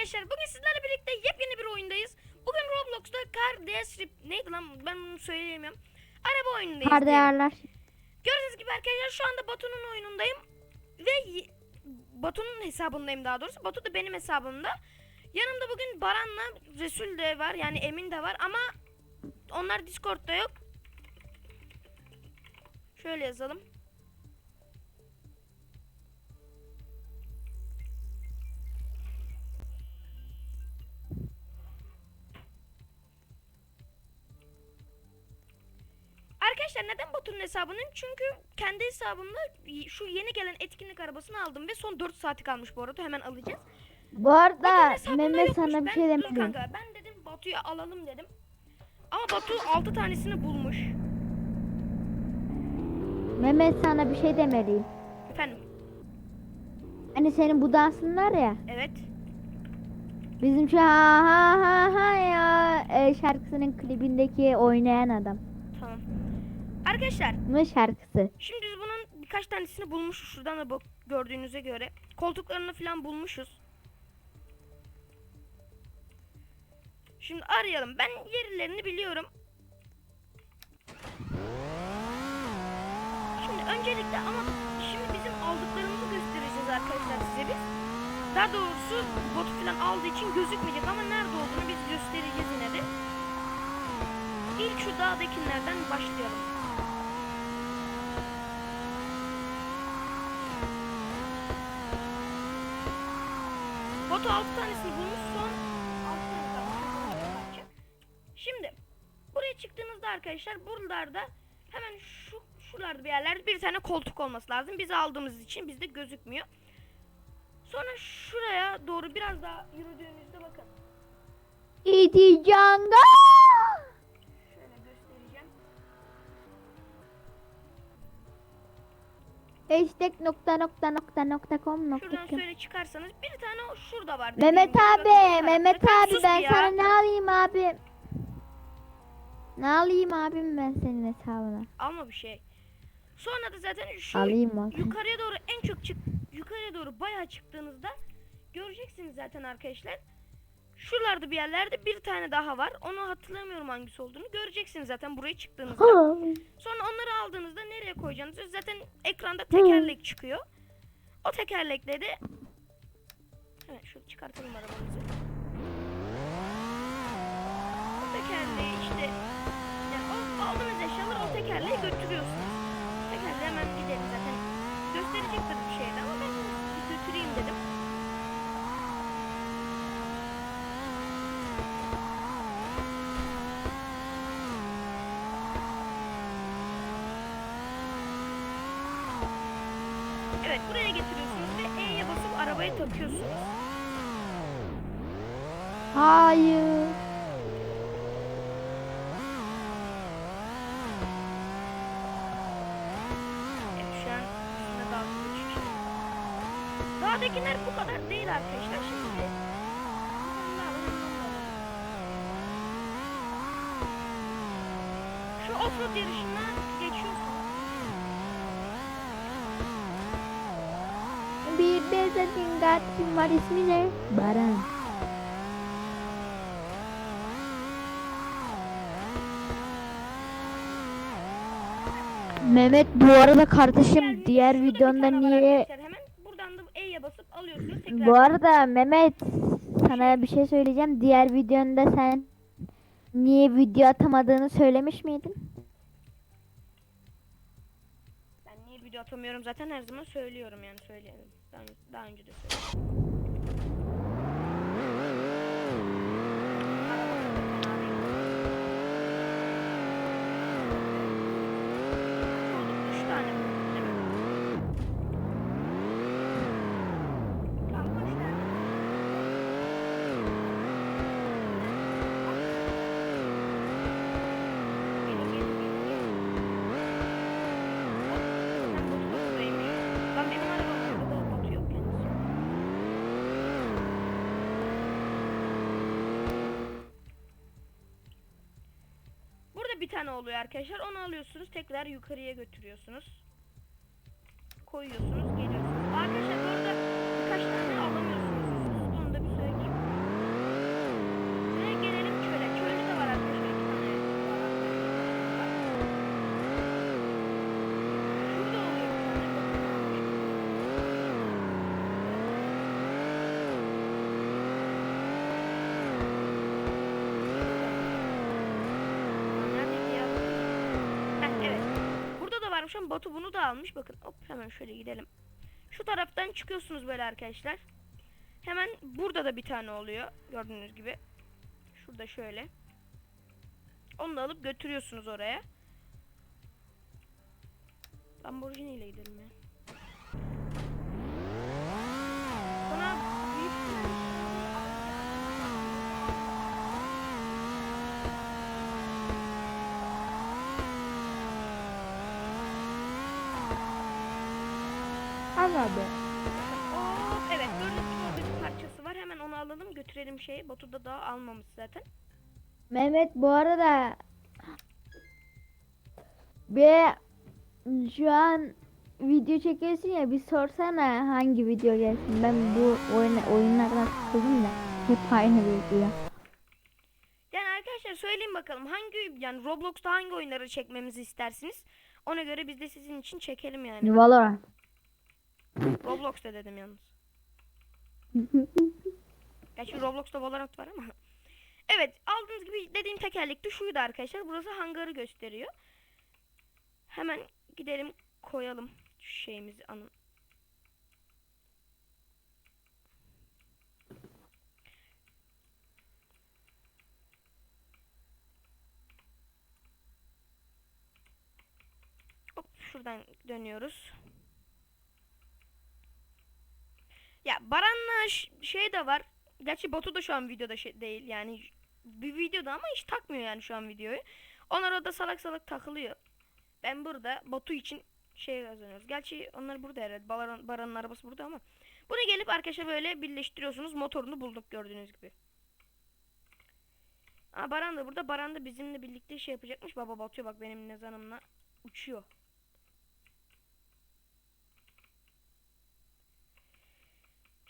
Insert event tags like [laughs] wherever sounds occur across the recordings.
arkadaşlar bugün sizlerle birlikte yepyeni bir oyundayız. Bugün Roblox'ta Car DS Rip neydi lan ben bunu söyleyemiyorum. Araba oyunundayız. Kar değerler. Gördüğünüz gibi arkadaşlar şu anda Batu'nun oyunundayım. Ve Batu'nun hesabındayım daha doğrusu. Batu da benim hesabımda. Yanımda bugün Baran'la Resul de var yani Emin de var ama onlar Discord'da yok. Şöyle yazalım. Arkadaşlar neden Batu'nun hesabının? Çünkü kendi hesabımda şu yeni gelen etkinlik arabasını aldım ve son 4 saati kalmış bu arada hemen alacağız. Bu arada Mehmet sana bir şey kanka ben dedim Batu'yu alalım dedim. Ama Batu 6 tanesini bulmuş. Mehmet sana bir şey demeliyim. Efendim Hani senin bu dansın var ya. evet. Bizim şu ha ha ha ha ya e, şarkısının klibindeki oynayan adam. Arkadaşlar Bunun şarkısı. şimdi biz bunun birkaç tanesini bulmuşuz şuradan da bak gördüğünüze göre. Koltuklarını falan bulmuşuz. Şimdi arayalım. Ben yerlerini biliyorum. Şimdi öncelikle ama şimdi bizim aldıklarımızı göstereceğiz arkadaşlar size biz. Daha doğrusu botu falan aldığı için gözükmeyecek ama nerede olduğunu biz göstereceğiz yine de. İlk şu dağdakilerden başlayalım. Botu 6 tanesini bulmuş son 6 tane. Şimdi buraya çıktığınızda arkadaşlar buralarda hemen şu şuralarda bir yerlerde bir tane koltuk olması lazım. Biz aldığımız için bizde gözükmüyor. Sonra şuraya doğru biraz daha yürüdüğünüzde bakın. İti Hashtag nokta nokta nokta nokta com nokta Şuradan com. şöyle çıkarsanız bir tane o şurada var. Mehmet Dediğim gibi bakın abi, Mehmet abi Sus ben ya. sana ne alayım abi? Ne alayım abim ben senin hesabına? Alma bir şey. Sonra da zaten şu Alayım yukarıya doğru en çok çık yukarıya doğru bayağı çıktığınızda göreceksiniz zaten arkadaşlar. Şuralarda bir yerlerde bir tane daha var. Onu hatırlamıyorum hangisi olduğunu. Göreceksiniz zaten buraya çıktığınızda. Sonra onları aldığınızda nereye koyacağınızı zaten ekranda tekerlek çıkıyor. O tekerlekle de Evet şunu çıkartalım arabamızı. O tekerleği işte yani o aldığınız eşyaları o tekerleğe götürüyorsunuz. Tekerleğe hemen gidelim zaten. Gösterecektir bir şeydi ama ben bir götüreyim dedim. Evet buraya getiriyorsunuz ve E'ye basıp arabaya takıyorsunuz. Hayır. Dağdakiler bu kadar değil arkadaşlar. Şimdi şu offroad yarışına geçiyorsunuz. Bir bezetin kardeşim var ismi ne? Baran. Mehmet bu arada kardeşim diğer videonda niye buradan da E'ye basıp alıyorsunuz. Tekrar Bu arada Mehmet sana bir şey söyleyeceğim. Diğer videonda sen niye video atamadığını söylemiş miydin? Ben niye video atamıyorum zaten her zaman söylüyorum yani söyleyelim. Daha, daha önce de söyledim. Üç tane bulduk değil mi? Tamam, kaç tane? Gelin, gelin, gelin, gelin. Sen botu botu Lan benim arabamda da botu yok yalnız. Burada bir tane oluyor arkadaşlar. Onu alıyorsunuz. Tekrar yukarıya götürüyorsunuz. Koyuyorsunuz. Geliyorsunuz. Arkadaşlar burada birkaç tane alamıyorsunuz. Onu da bir söyleyeyim. Tavşan. Batu bunu da almış. Bakın hop hemen şöyle gidelim. Şu taraftan çıkıyorsunuz böyle arkadaşlar. Hemen burada da bir tane oluyor. Gördüğünüz gibi. Şurada şöyle. Onu da alıp götürüyorsunuz oraya. Lamborghini ile gidelim ya. Bana büyük Be. Hop, evet gördüğünüz gibi orada bir parçası var. Hemen onu alalım götürelim şeye. Batu da daha almamış zaten. Mehmet bu arada bir şu an video çekiyorsun ya bir sorsana hangi video gelsin. Ben bu oyun, oyunlardan sıkıldım da hep aynı video. Yani arkadaşlar söyleyin bakalım hangi yani Roblox'ta hangi oyunları çekmemizi istersiniz? Ona göre biz de sizin için çekelim yani. Valorant. Roblox'ta dedim yalnız. Gerçi Roblox'ta Valorant var ama. Evet aldığınız gibi dediğim tekerlekti şuydu arkadaşlar. Burası hangarı gösteriyor. Hemen gidelim koyalım şu şeyimizi anın. Hop şuradan dönüyoruz. Ya Baran'la şey de var. Gerçi Batu da şu an videoda şey değil yani bir videoda ama hiç takmıyor yani şu an videoyu. Onlar orada salak salak takılıyor. Ben burada Batu için şey kazanıyoruz. Gerçi onlar burada herhalde. Baran, Baran'ın arabası burada ama. Bunu gelip arkadaşlar böyle birleştiriyorsunuz. Motorunu bulduk gördüğünüz gibi. Aa, Baran da burada. Baran da bizimle birlikte şey yapacakmış. Baba Batu'ya bak benim nezanımla uçuyor.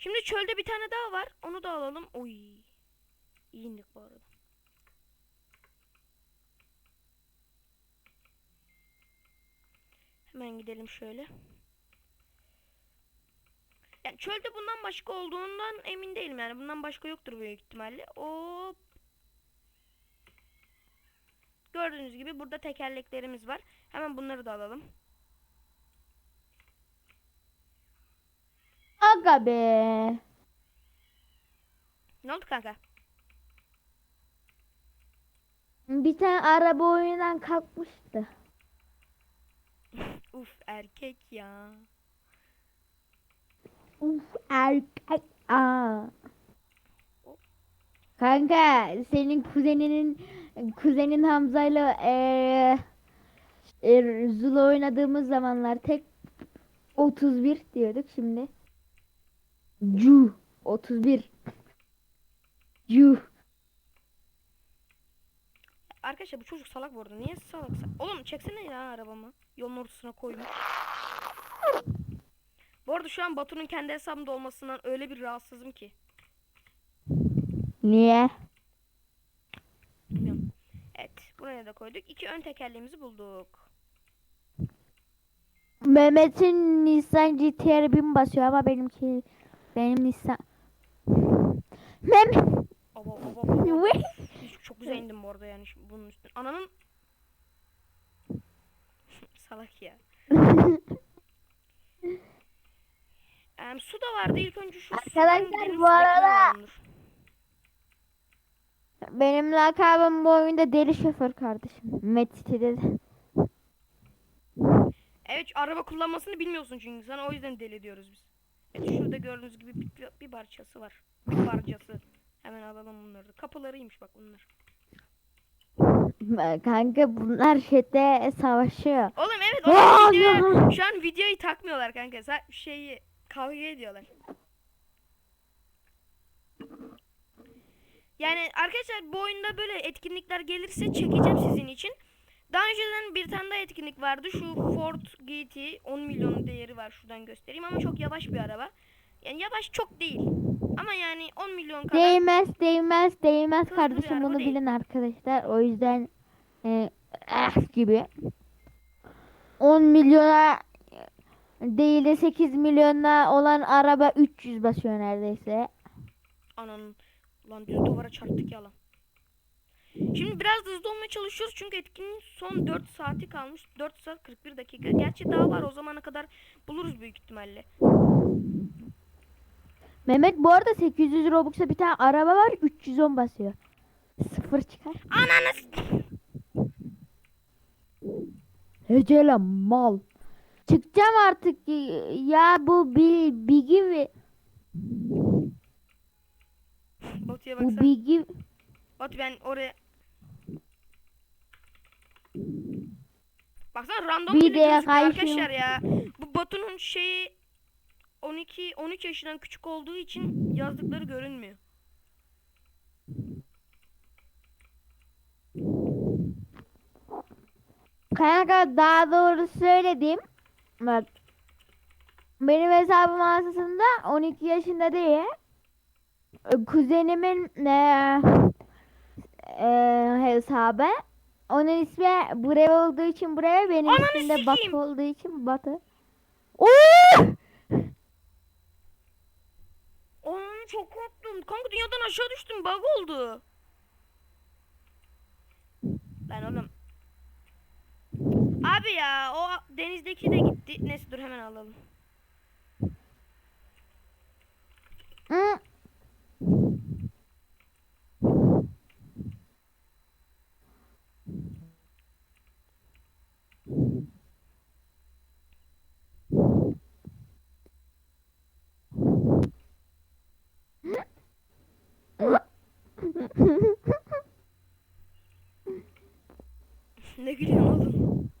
Şimdi çölde bir tane daha var. Onu da alalım. Oy. İyi indik bu arada. Hemen gidelim şöyle. Yani çölde bundan başka olduğundan emin değilim yani. Bundan başka yoktur büyük ihtimalle. Hop. Gördüğünüz gibi burada tekerleklerimiz var. Hemen bunları da alalım. Aga be. Ne oldu kanka? Bir tane araba oyundan kalkmıştı. [laughs] Uf erkek ya. Uf erkek. Aa. Kanka senin kuzeninin kuzenin Hamza'yla eee e, Zula oynadığımız zamanlar tek 31 diyorduk şimdi. Cu 31. Cu. Arkadaşlar bu çocuk salak bu arada. Niye salak? Oğlum çeksene ya arabamı. Yolun ortasına koymuş. Bu arada şu an Batu'nun kendi hesabında olmasından öyle bir rahatsızım ki. Niye? Bilmiyorum. Evet. Buraya da koyduk. İki ön tekerleğimizi bulduk. Mehmet'in Nissan GTR 1000 basıyor ama benimki benim Nissan Mehmet Aba aba aba. [laughs] Çok güzel indim bu arada yani şimdi bunun üstüne. Ananın [laughs] salak ya. [laughs] Em, su da vardı ilk önce şu Arkadaşlar, bu arada-. Benim lakabım bu oyunda deli şoför kardeşim. Met'te de. Evet araba kullanmasını bilmiyorsun çünkü sana o yüzden deli diyoruz biz. Evet şurada gördüğünüz gibi bir, bir, parçası var. Bir parçası. Hemen alalım bunları da. Kapılarıymış bak bunlar. Kanka bunlar şeyde savaşıyor. Oğlum evet onlar şu an videoyu takmıyorlar kanka. Sa- şeyi kavga ediyorlar. Yani arkadaşlar bu oyunda böyle etkinlikler gelirse çekeceğim sizin için. Daha önceden bir tane daha etkinlik vardı. Şu Ford GT 10 milyon değeri var şuradan göstereyim ama çok yavaş bir araba. Yani yavaş çok değil. Ama yani 10 milyon kadar. Değmez değmez değmez Hızlı kardeşim araba bunu değil. bilin arkadaşlar. O yüzden e, ah gibi 10 milyona değil de 8 milyona olan araba 300 basıyor neredeyse. Ananın. Lan düz duvara çarptık ya lan. Şimdi biraz hızlı olmaya çalışıyoruz çünkü etkinliğin son 4 saati kalmış. 4 saat 41 dakika. Gerçi daha var o zamana kadar buluruz büyük ihtimalle. Mehmet bu arada 800 Robux'a bir tane araba var 310 basıyor. Sıfır çıkar. Ananı s- Hecele mal. Çıkacağım artık ya bu bir bigi ve Batu'ya bu baksana. bigi Batu ben oraya... Baksana random Bir de arkadaşlar ya. Bu Batu'nun şeyi 12 13 yaşından küçük olduğu için yazdıkları görünmüyor. kanka daha doğru söyledim. Bak benim hesabım aslında 12 yaşında değil. Kuzenimin eee eee, hesabı. Onun ismi Brave olduğu için Brave, benim Ananı ismim de. Batı olduğu için Batı. Oo! Onun çok korktum. Kanka dünyadan aşağı düştüm. Bug oldu. Lan oğlum. Abi ya o denizdeki de gitti. Neyse dur hemen alalım. Ne gülüyorsun oğlum?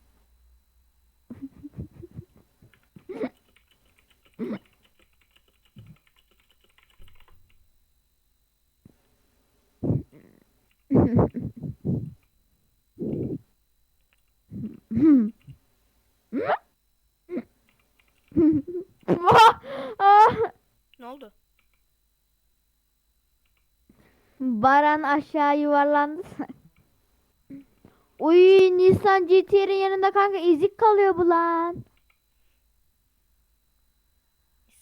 Ah! Ne oldu? Baran aşağı yuvarlandı. Uy Nissan GTR'in yanında kanka ezik kalıyor bu lan.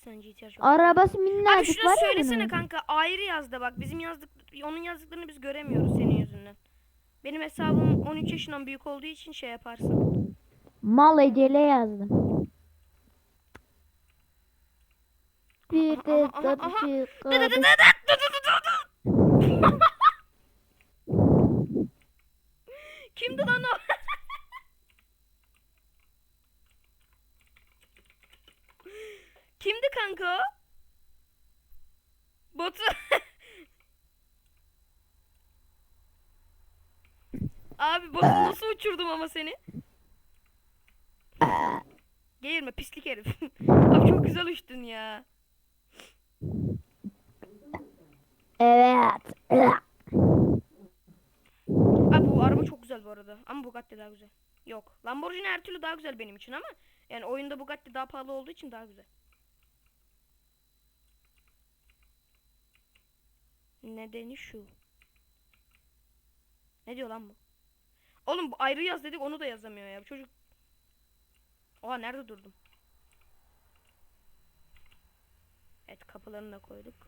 GTR çok Arabası Abi minnacık şunu var ya söylesene bunun. kanka ayrı yazdı bak bizim yazdık onun yazdıklarını biz göremiyoruz senin yüzünden. Benim hesabım 13 yaşından büyük olduğu için şey yaparsın. Mal ecele yazdım. Bir Aha, de aha, aha. karışık Dı dı dı dı dı dı dı dı dı. [laughs] Kimdi lan o? [laughs] Kimdi kanka o? Batu. [laughs] Abi Batu nasıl uçurdum ama seni? Geğirme pislik herif. [laughs] Abi çok güzel uçtun ya. Evet. Araba çok güzel bu arada. Ama Bugatti daha güzel. Yok. Lamborghini her türlü daha güzel benim için ama yani oyunda Bugatti daha pahalı olduğu için daha güzel. Nedeni şu. Ne diyor lan bu? Oğlum bu ayrı yaz dedik onu da yazamıyor ya. Bu çocuk. Oha nerede durdum? Evet kapılarını da koyduk.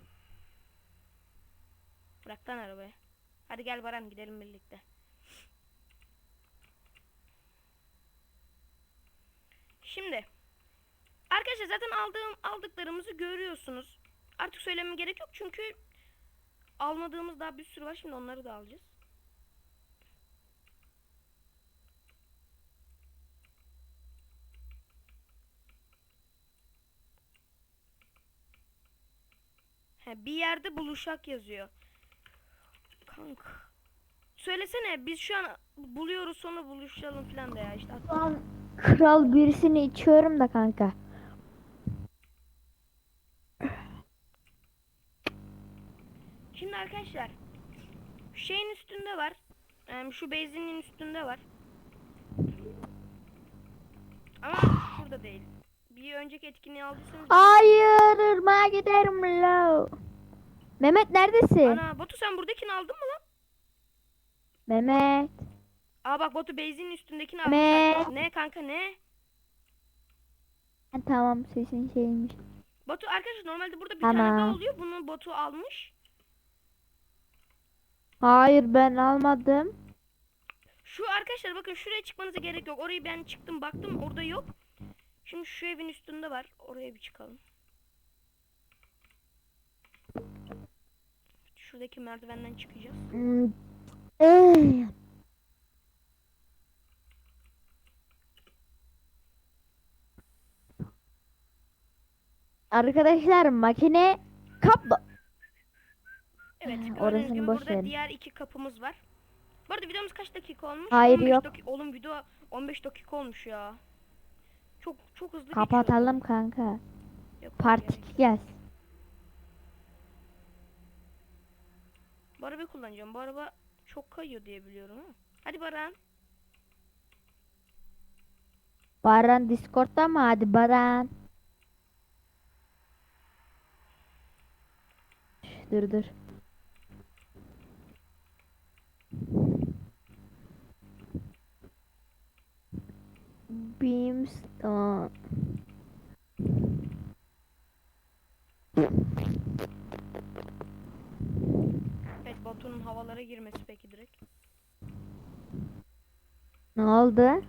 Bırak lan arabayı. Hadi gel Baran gidelim birlikte. Şimdi arkadaşlar zaten aldığım aldıklarımızı görüyorsunuz. Artık söylemem gerek yok çünkü almadığımız daha bir sürü var. Şimdi onları da alacağız. He, bir yerde buluşak yazıyor. Kanka. Söylesene biz şu an buluyoruz sonra buluşalım falan da ya işte. An kral birisini içiyorum da kanka. Şimdi arkadaşlar şeyin üstünde var. şu benzinin üstünde var. Ama şurada değil. Bir önceki etkinliği aldıysanız Hayır ırmağa giderim lo. Mehmet neredesin? Ana Batu sen buradakini aldın mı lan? Mehmet. Aa bak Batu benzinin üstündekini Ne? almış. Ne kanka ne? Ha, tamam sesin şeymiş. Batu arkadaşlar normalde burada bir tane daha Tamam. oluyor. Bunu Batu almış. Hayır ben almadım. Şu arkadaşlar bakın şuraya çıkmanıza gerek yok. Orayı ben çıktım baktım orada yok. Şimdi şu evin üstünde var. Oraya bir çıkalım. Şuradaki merdivenden çıkacağız. Arkadaşlar makine kaplı. Evet Ha, orasını gibi boş burada verin. diğer iki kapımız var. Bu arada videomuz kaç dakika olmuş? Hayır, 15 yok. daki- Oğlum video 15 dakika olmuş ya. Çok çok hızlı Kapatalım kanka. geçiyor. Yok, Part gerek 2 gelsin. Bu arabayı kullanacağım. Bu araba çok kayıyor diye biliyorum ama. Hadi Baran. Baran Discord'da mı? Hadi Baran. Dur. Beamstone. Evet Batu'nun havalara girmesi peki direkt. Ne oldu?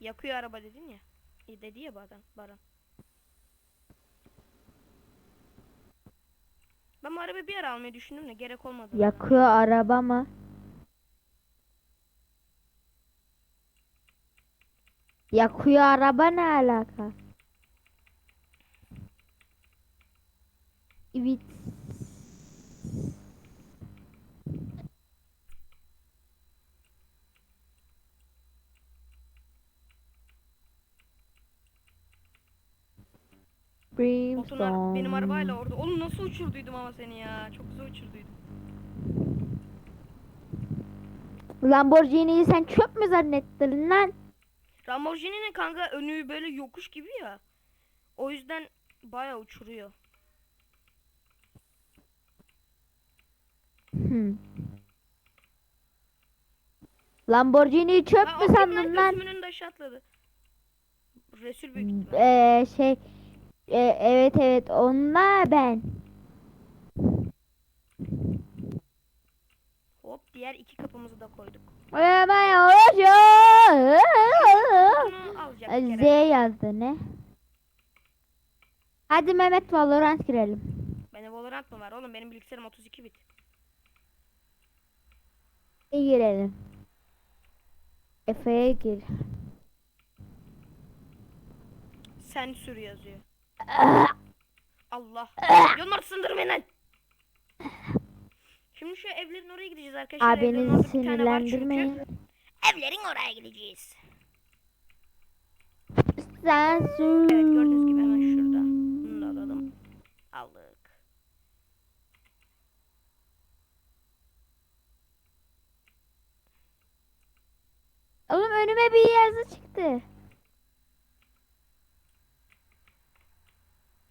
Yakıyor araba dedin ya. E, dedi ya Baran. Baran. Ben bu arabayı bir ara almayı düşündüm de gerek olmadı. Yakıyor araba mı? Yakıyor araba ne alaka? Evet. Batu'nun ara- benim arabayla orada. Oğlum nasıl uçurduydum ama seni ya. Çok güzel uçurduydum. Lamborghini'yi sen çöp mü zannettin lan? Lamborghini'nin kanka önü böyle yokuş gibi ya. O yüzden baya uçuruyor. Hmm. Lamborghini'yi çöp mü sandın lan? Önünde aşağı atladı. Resul büyük ihtimal. Ee, şey e, evet evet onunla ben. Hop diğer iki kapımızı da koyduk. Hemen Z yazdı ne? Hadi Mehmet Valorant girelim. Benim Valorant mı var oğlum? Benim bilgisayarım 32 bit. İyi girelim. Efe'ye gir. Sen sür yazıyor. Allah. Yolun ortasındır beni. Şimdi şu evlerin oraya gideceğiz arkadaşlar. Evlerin Abinizi orada bir tane var çünkü. sinirlendirmeyin. Evlerin oraya gideceğiz. Sen sus. Evet gördüğünüz gibi hemen şurada. Bunu da alalım. Aldık. Oğlum önüme bir yazı çıktı.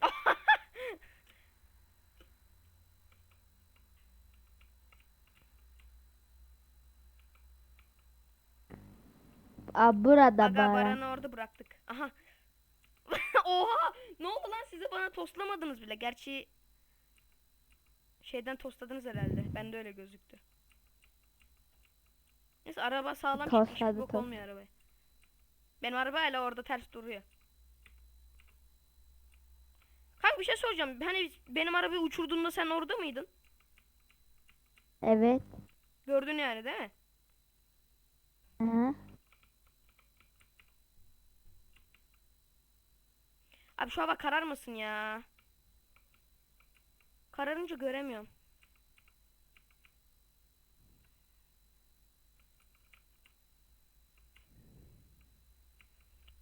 [laughs] Aa, burada Aga bara. Baran'ı orada bıraktık. Aha. [laughs] Oha! Ne oldu lan size bana toslamadınız bile. Gerçi şeyden tostladınız herhalde. Ben de öyle gözüktü. Neyse araba sağlam çıkmış. Tosladı, Bok tosladı. olmuyor arabaya. Benim araba hala orada ters duruyor. Kanka bir şey soracağım. Hani benim arabayı uçurduğunda sen orada mıydın? Evet. Gördün yani değil mi? Hı. Abi şu hava kararmasın ya. Kararınca göremiyorum.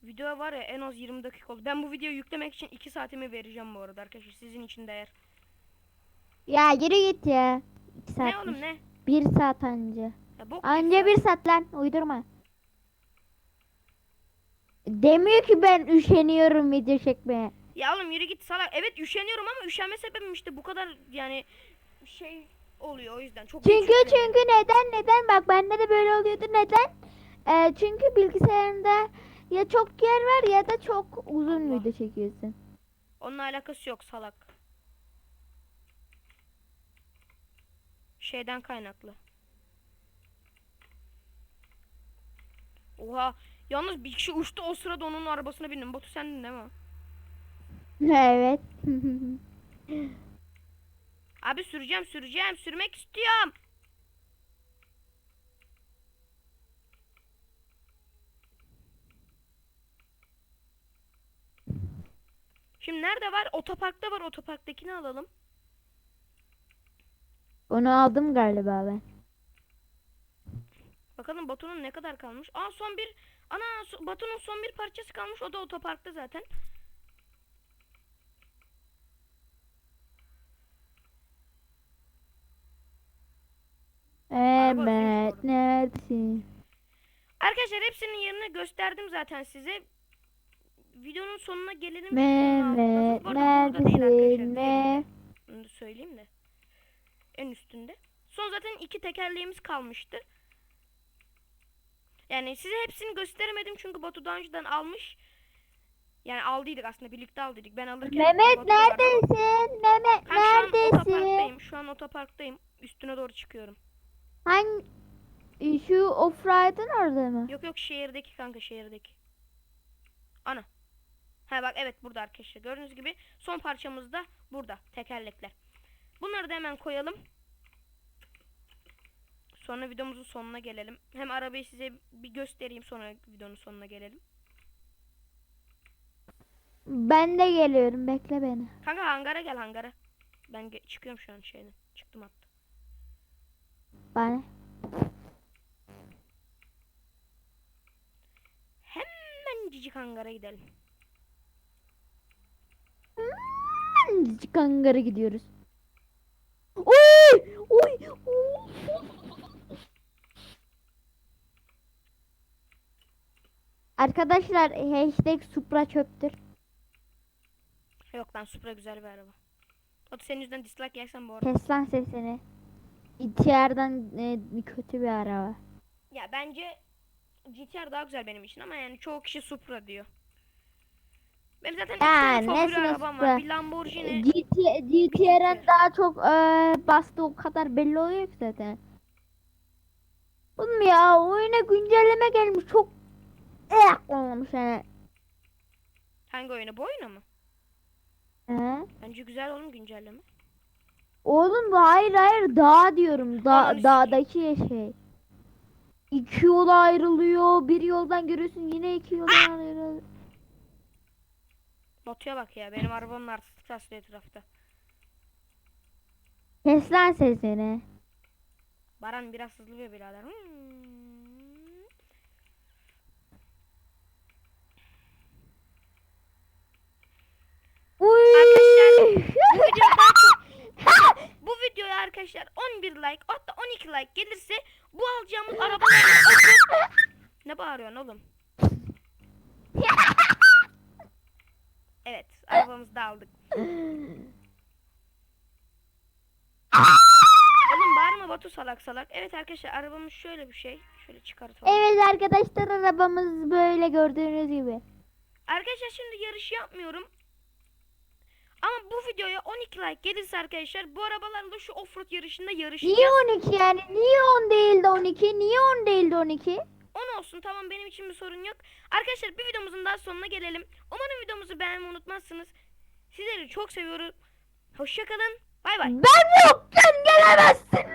Video var ya en az 20 dakika oldu. Ben bu videoyu yüklemek için 2 saatimi vereceğim bu arada arkadaşlar. Sizin için değer. Ya geri git ya. İki saat. Ne oğlum ne? Bir saat anca. Ya bok Anca saat. bir saat lan uydurma. Demiyor ki ben üşeniyorum video çekmeye. Ya oğlum yürü git salak. Evet üşeniyorum ama üşenme sebebim işte bu kadar yani şey oluyor o yüzden. Çok Çünkü çünkü neden neden bak bende de böyle oluyordu neden? Ee, çünkü bilgisayarında ya çok yer var ya da çok uzun Allah. video çekiyorsun. Onunla alakası yok salak. Şeyden kaynaklı. Oha. Yalnız bir kişi uçtu o sırada onun arabasına bindim. Batu sendin değil mi? Evet. [laughs] Abi süreceğim süreceğim sürmek istiyorum. Şimdi nerede var? Otoparkta var. Otoparktakini alalım. Onu aldım galiba ben. Bakalım Batu'nun ne kadar kalmış. Aa son bir ana so- Batu'nun son bir parçası kalmış. O da otoparkta zaten. Evet, neredesin? Arkadaşlar hepsinin yerini gösterdim zaten size. Videonun sonuna gelelim. Mehmet, neredesin? Ne? Onu da söyleyeyim de. En üstünde. Son zaten iki tekerleğimiz kalmıştı. Yani size hepsini gösteremedim çünkü Batu daha önceden almış. Yani aldıydık aslında birlikte aldıydık. Ben alırken Mehmet Batu da vardı. neredesin? Mehmet Ben şu an neredesin? otoparktayım. Şu an otoparktayım. Üstüne doğru çıkıyorum. Hangi şu offride'ın orada mı? Yok yok şehirdeki kanka şehirdeki. Ana. Ha bak evet burada arkadaşlar. Gördüğünüz gibi son parçamız da burada. Tekerlekler. Bunları da hemen koyalım. Sonra videomuzun sonuna gelelim. Hem arabayı size bir göstereyim sonra videonun sonuna gelelim. Ben de geliyorum bekle beni. Kanka hangara gel hangara. Ben ge- çıkıyorum şu an şeyden. Çıktım hatta. Bana. Hemen cicik hangara gidelim. Kangara gidiyoruz. Oy! Oy! oy. Arkadaşlar hashtag Supra çöptür. Yok lan Supra güzel bir araba. Batu senin yüzünden dislike yersen bu arada. Kes lan sesini. İhtiyardan e, kötü bir araba. Ya bence GTR daha güzel benim için ama yani çoğu kişi Supra diyor. Benim zaten iki tane favori nesine arabam var. Bir Lamborghini. GT, GTR'ın daha çok e, bastı o kadar belli oluyor ki zaten. Oğlum ya oyuna güncelleme gelmiş çok eh olmuş yani. Hangi oyunu? Bu oyunu mu? He? Bence güzel oğlum güncelleme. Oğlum bu hayır hayır dağ diyorum. Da dağdaki şey. İki yola ayrılıyor. Bir yoldan görüyorsun yine iki yoldan ayrılıyor. Batu'ya bak ya. Benim arabamın artistik taslıyor etrafta. Kes lan sesini. Baran biraz hızlı bir birader. Hmm. Uy. Arkadaşlar, Bu video daha çok... bu videoya arkadaşlar 11 like hatta 12 like gelirse bu alacağımız oturup... Ne bağırıyorsun oğlum? Evet arabamızı da aldık. Oğlum bağırma Batu salak salak. Evet arkadaşlar arabamız şöyle bir şey. Şöyle çıkartalım. Evet arkadaşlar arabamız böyle gördüğünüz gibi. Arkadaşlar şimdi yarış yapmıyorum. Ama bu videoya 12 like gelirse arkadaşlar bu arabalarla şu offroad yarışında yarışacağız. Niye 12 yani? Niye 10 değil de 12? Niye 10 değil de 12? 10 olsun tamam benim için bir sorun yok. Arkadaşlar bir videomuzun daha sonuna gelelim. Umarım videomuzu beğenmeyi unutmazsınız. Sizleri çok seviyorum. Hoşçakalın. Bay bay. Ben yokken gelemezsin.